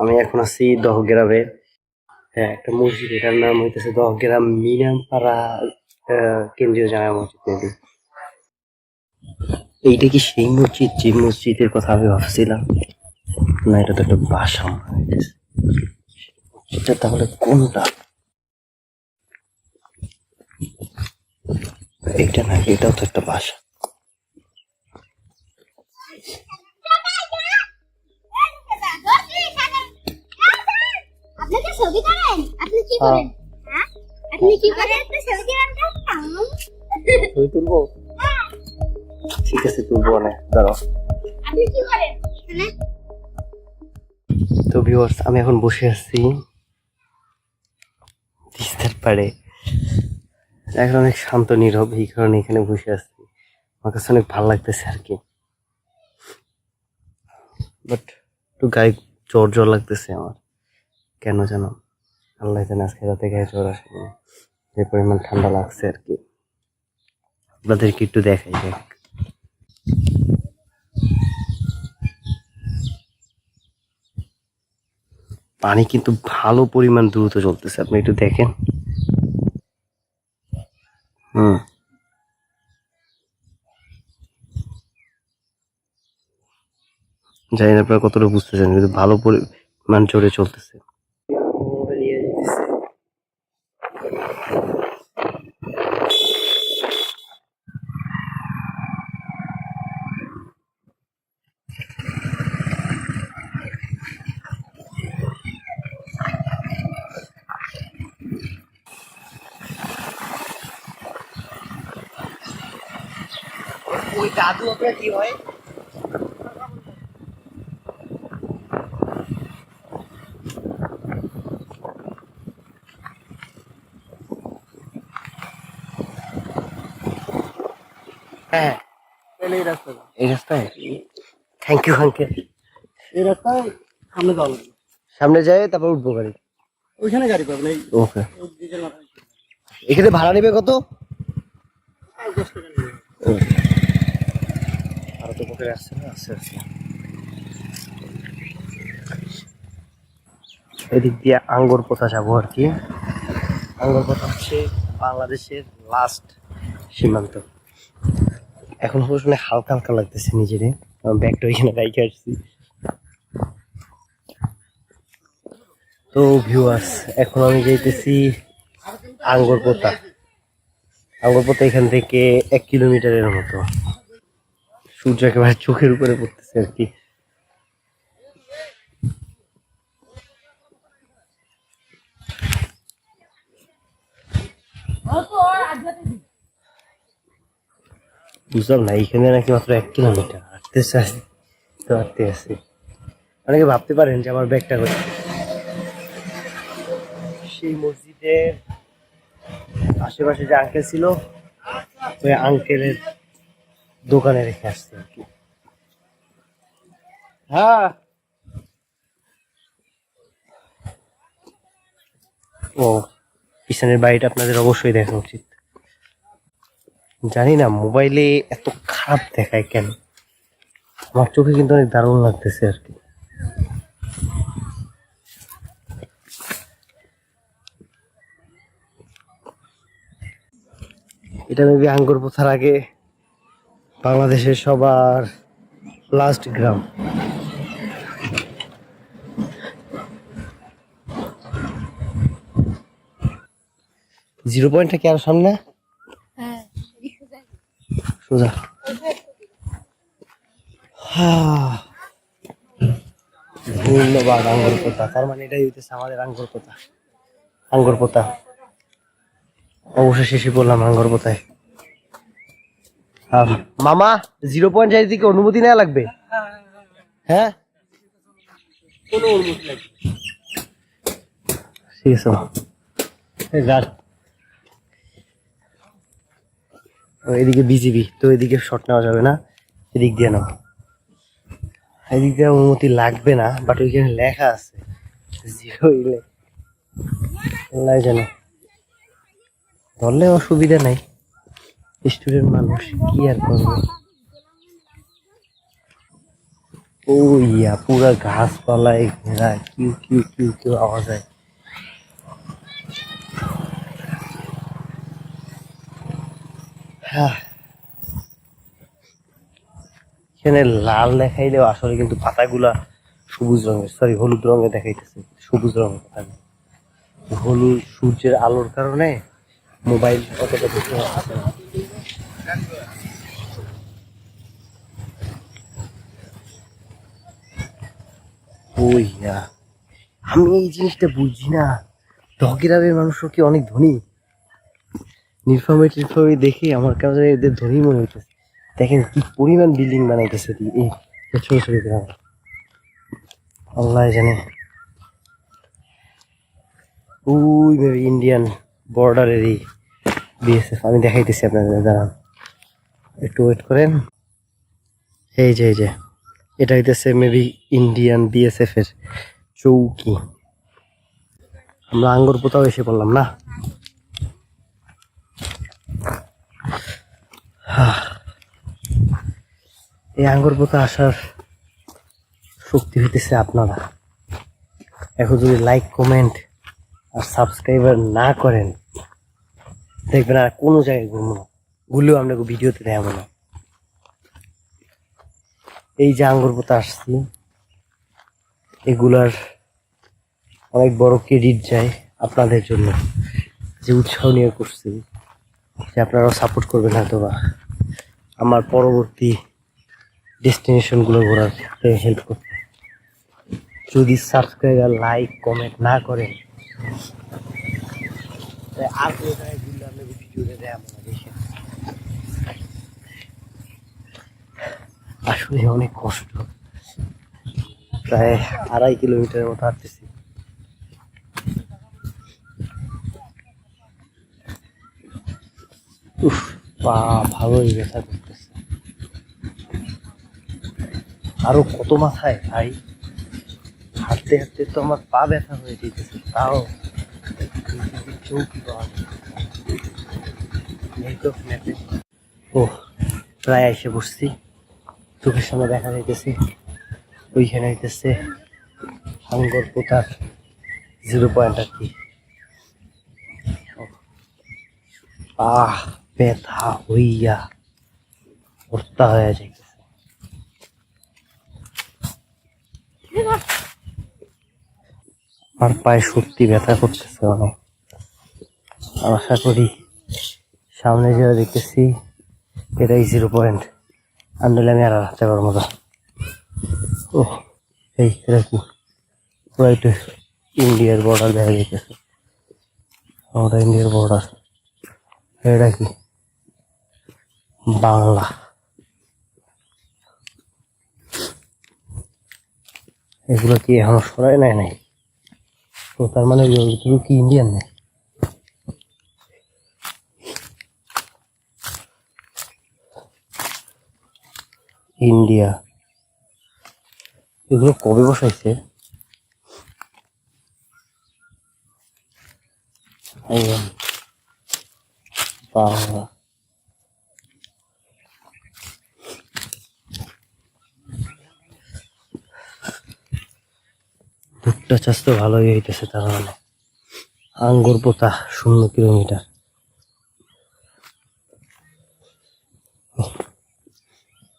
আমি এখন আছি দহগ্রামে। হ্যাঁ একটা মসজিদ, এটার নাম হইতেছে দহ দহগ্রাম মিনামপাড়া কেন্দ্রীয় জামা মসজিদ মেবি এইটা কি সেই মসজিদ? যে মসজিদের কথা আমি ভাবছিলাম। না, এটা তো একটা বাসা এটা তাহলে কোনটা? এটা না এটাও তো একটা বাসা। করেন হ্যাঁ। আপনি কি করেন আপনি ছবি করেন ছবি তুলবো? ঠিক আছে তুলবো না দাঁড়াও। আপনি কি করেন? তো ভিউয়ার্স আমি এখন বসে আছি। তিস্তার পাড়ে। এখন অনেক শান্ত নীরব এই কারণে এখানে বসে আছি। আমার কাছে অনেক ভালো লাগতেছে আর কি। বাট একটু গায়ে জ্বর জ্বর লাগতেছে আমার। কেন জানো? আল্লাহ জানে আজকে রাতে গায়ে জ্বর আসে যে পরিমাণ ঠান্ডা লাগছে আর কি। আপনাদেরকে একটু দেখাই দেখ পানি কিন্তু ভালো পরিমাণ দ্রুত চলতেছে। আপনি একটু দেখেন। হুম। জানি না আপনারা কতটা বুঝতেছেন, কিন্তু ভালো পরিমাণ জোরে চলতেছে। ওই দাদু আপনার কি হয়? হ্যাঁ। তাহলে এই রাস্তাটা এই রাস্তায়? থ্যাংক ইউ আঙ্কেল এই রাস্তায় সামনে যাওয়া লাগবে। সামনে যাই তারপর উঠবো গাড়ি। ওইখানে গাড়ি পাবেন এই ওকে এখানে ভাড়া নেবে কত? দশ টাকা নেবে। আরও তো পকেটে আসছে না আসছে আসছে এদিক দিয়ে আঙ্গুর পোতা যাব আর কি। আঙ্গুর হচ্ছে বাংলাদেশের লাস্ট সীমান্ত। এখন অনেক হালকা হালকা লাগতেছে নিজেরে। ব্যাগটা ওইখানে রাইখে আসছি। তো ভিউয়ার্স এখন আমি যাইতেছি আঙ্গুর পোতা। আঙ্গুর পোতা এখান থেকে এক কিলোমিটারের মতো। সূর্য একেবারে চোখের উপরে পড়তেছে আর কি। বুঝলাম না, এইখানে নাকি মাত্র এক কিলোমিটার। হাঁটতে চাই, তো হাঁটতে আসি অনেকে ভাবতে পারেন যে আমার ব্যাগটা করে সেই মসজিদের আশেপাশে যে আঙ্কেল ছিল, ওই আঙ্কেলের দোকানে রেখে আসছে আর কি। হ্যাঁ। ও পিছনের বাড়িটা আপনাদের অবশ্যই দেখা উচিত। জানি না মোবাইলে এত খারাপ দেখায় কেন? আমার চোখে কিন্তু অনেক দারুণ লাগতেছে আর কি। এটা মেবি আঙ্গুর পোথার আগে বাংলাদেশের সবার লাস্ট গ্রাম। জিরো পয়েন্টটা কি আর সামনে? হ্যাঁ। সোজা। হ্যাঁ। ধন্যবাদ আঙ্গুর পোতা। তার মানে এটাই হইতেছে আমাদের আঙ্গুর পোতা। আঙ্গুর পোতা। অবশেষে এসে পড়লাম আঙ্গুর পোতায়। মামা জিরো পয়েন্ট যাই দিকে অনুমতি নেওয়া লাগবে? হ্যাঁ? কোনো অনুমতি লাগবে ঠিক আছে এদিকে বিজিবি তো এদিকে শট নেওয়া যাবে না। এদিক দিয়ে নাও। এদিক দিয়ে অনুমতি লাগবে না বাট ওইখানে লেখা আছে। জিরো ইলে জানে। ধরলে অসুবিধা নাই। স্টুডেন্ট মানুষ কি আর করবে? ও ইয়া পুরা গাছপালায় ঘেরা, কিউ কিউ কিউ কিউ আওয়াজ হয়। হ্যাঁ। এখানে লাল দেখাইলেও আসলে কিন্তু পাতাগুলা সবুজ রঙের সরি হলুদ রঙের দেখাইতেছে, সবুজ রঙের পাতা হলুদ, সূর্যের আলোর কারণে মোবাইল অতটা দেখতে আমি এই জিনিসটা বুঝি না। দগিরাবের মানুষও কি অনেক ধনী? নির্ফামে টিরফামে দেখে আমার কাছে এদের ধনী মনে হইতেছে। দেখেন কি পরিমাণ বিল্ডিং বানাইতেছে এই ছোট ছোট গ্রাম আল্লাহ জানে। ওই ইন্ডিয়ান বর্ডারের এই বিএসএফ আমি দেখাইতেছি আপনাদের, দাঁড়ান। একটু ওয়েট করেন। এই যে এই যে। এটা হইতেছে মেবি ইন্ডিয়ান বিএসএফ এর চৌকি। আমরা আঙ্গুর পোতাও এসে পড়লাম, না? এই আঙ্গুর পোতা আসার শক্তি হইতেছে আপনারা। এখন যদি লাইক কমেন্ট আর সাবস্ক্রাইবার না করেন, দেখবেন আর কোনো জায়গায় ঘুরবো না। ঘুরলেও আপনাকে ভিডিওতে দেখাবো না। এই যে আঙ্গুর পোতা আসছি, এগুলার অনেক বড় ক্রেডিট যায় আপনাদের জন্য। যে উৎসাহ নিয়ে করছি, যে আপনারাও সাপোর্ট করবেন হয়তো বা আমার পরবর্তী ডেস্টিনেশনগুলো ঘোরার হেল্প করতে যদি সাবস্ক্রাইবার লাইক কমেন্ট না করেন আর কোনো জায়গায় ঘুরলে আপনাকে ভিডিওতে দেখাবো না দেখে আসলে অনেক কষ্ট। প্রায় আড়াই কিলোমিটারের মতো হাঁটতেছি। ভালোই ব্যথা করতেছে। আরও কত মাথায়? ভাই, হাঁটতে হাঁটতে তো আমার পা ব্যথা হয়ে যেতেছে, তাও ও প্রায় এসে বসছি। চোখের সামনে দেখা যাইতেছে, ওইখানে হইতেছে হাঙ্গর পোতার জিরো পয়েন্ট আর কি। আহ, ব্যথা হইয়া হত্যা হয়ে যাইতেছে। আমার পায়ে সত্যি ব্যথা করতেছে অনেক। আশা করি সামনে যেটা দেখতেছি, এটাই জিরো পয়েন্ট। আনলে আমি আর হাঁটতে পারব না ও এই এটা কি একটু ইন্ডিয়ার বর্ডার দেখা যাইতেছে। আমরা ইন্ডিয়ার বর্ডার এটা কি? বাংলা। এগুলো কি এখন সরাই নাই নাই তো তার মানে কি ইন্ডিয়ান নেই ইন্ডিয়া। এগুলো কবে বসাইছে? এই ভুট্টা চাষ তো ভালোই হইতেছে মানে আঙ্গুর পোতা শূন্য কিলোমিটার।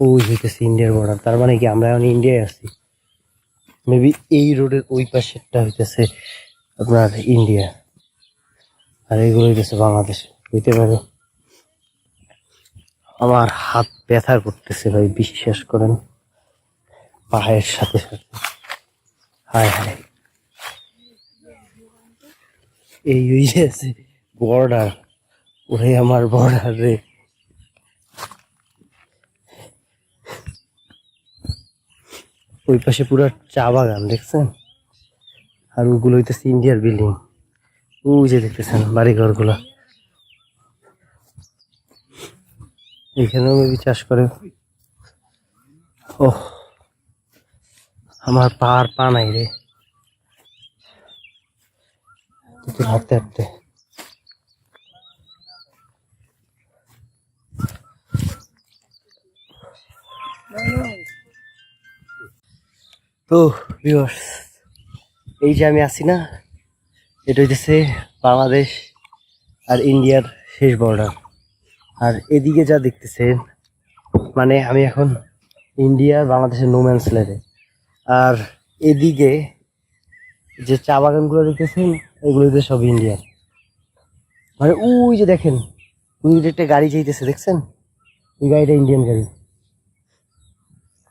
ওই হইতেছে ইন্ডিয়ার বর্ডার তার মানে কি আমরা এখন ইন্ডিয়ায় আছি? মেবি এই রোডের ওই পাশেরটা হইতেছে আপনার ইন্ডিয়া, আর এইগুলো হইতেছে বাংলাদেশ হইতে পারে? আমার হাত ব্যথা করতেছে ভাই, বিশ্বাস করেন, পায়ের সাথে সাথে। হায় হায়। এই আছে বর্ডার ওরে আমার বর্ডার রে। ওই পাশে পুরো চা বাগান, দেখছেন? আর ওগুলো হইতেছে ইন্ডিয়ার বিল্ডিং। ওই যে দেখতেছেন বাড়ি ঘরগুলো এখানেও মেবি চাষ করে। ও আমার পা আর পা নাই রে। হাঁটতে হাঁটতে। তো ভিউয়ার্স এই যে আমি আছি না, এটা হইতেছে বাংলাদেশ আর ইন্ডিয়ার শেষ বর্ডার আর এদিকে যা দেখতেছেন মানে আমি এখন ইন্ডিয়ার বাংলাদেশের নোম্যান্স ল্যান্ডে আর এদিকে যে চা বাগানগুলো দেখতেছেন এগুলোতে সব ইন্ডিয়ার মানে ওই যে দেখেন, ওই একটা গাড়ি যাইতেছে, দেখছেন? ওই গাড়িটা ইন্ডিয়ান গাড়ি।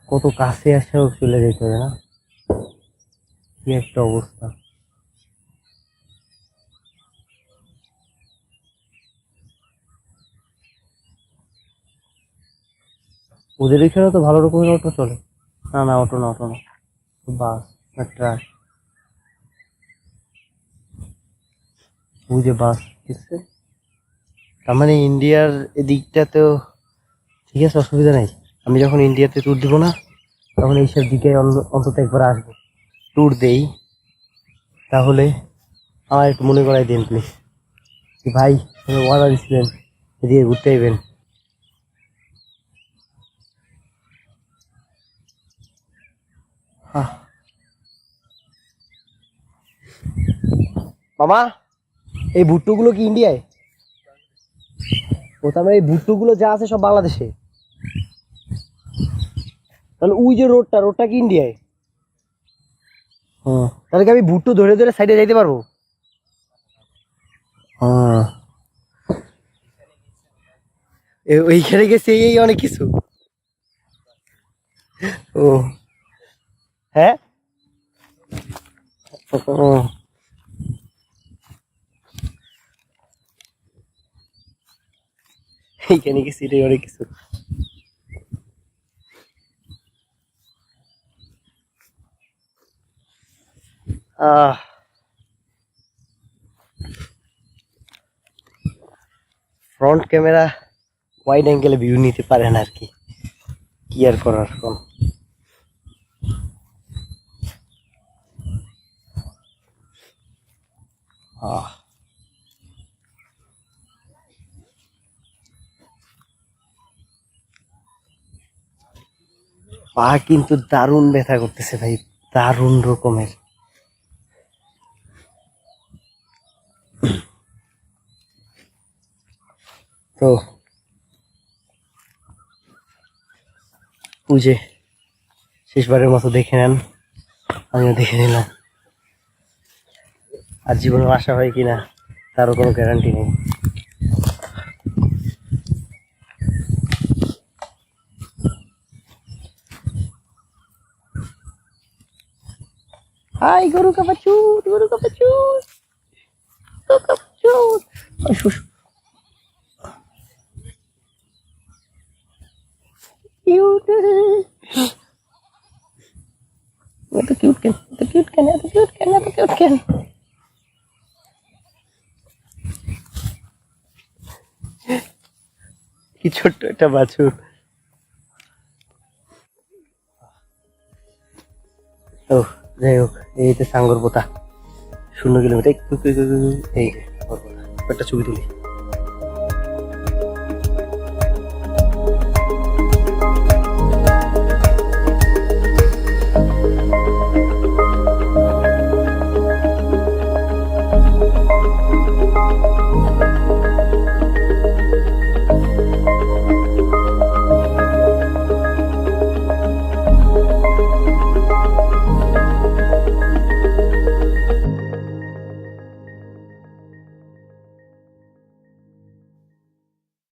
কত কাছে আসেও চলে যেতে হবে না। কি একটা অবস্থা। ওদের এখানে তো ভালো রকমের অটো চলে। না না অটো না অটো না। বাস না ট্রাক। বুঝে বাস দেখছে তার মানে ইন্ডিয়ার এদিকটাতেও ঠিক আছে, অসুবিধা নাই। আমি যখন ইন্ডিয়াতে ট্যুর দিব না তখন এইসব দিকে অন্ত- অন্তত একবার আসব। ট্যুর দেই। তাহলে আমার একটু মনে করাই দিন প্লিজ ভাই ওয়াদা দিচ্ছিলেন এদিকে ঘুরতে আহ। মামা, এই ভুট্টুগুলো কি ইন্ডিয়ায় ও তার মানে এই ভুট্টোগুলো যা আছে সব বাংলাদেশে? তাহলে ওই যে রোডটা রোডটা কি ইন্ডিয়ায় হ্যাঁ। তাহলে কি আমি ভুট্টো ধরে ধরে সাইডে যাইতে পারব? হ্যাঁ। ওইখানে গেছে এই অনেক কিছু। ও। হ্যাঁ? ও। এইখানে গেছে এটাই অনেক কিছু আহ ফ্রন্ট ক্যামেরা ওয়াইড অ্যাঙ্গেলে ভিউ নিতে পারে না আর কি। কি আর করার কোন। পা কিন্তু দারুণ ব্যথা করতেছে ভাই, দারুণ রকমের তো পুজে। শেষবারের মতো দেখে নেন। আমিও দেখে নিলাম। আর জীবনে আশা হয় কিনা তারও কোনো গ্যারান্টি নেই। হাই গরু কাপাচুত গরু কাপাচুত গরু কাপাচুত আই শুশ কিউট এত কিউট কেন এত কিউট কেন এত কিউট কেন এত কিউট কেন কি ছোট্ট একটা বাছুর ও যাই হোক এই তো সাঙ্গর পোতা শূন্য কিলোমিটার এই যে, একটা ছবি তুলি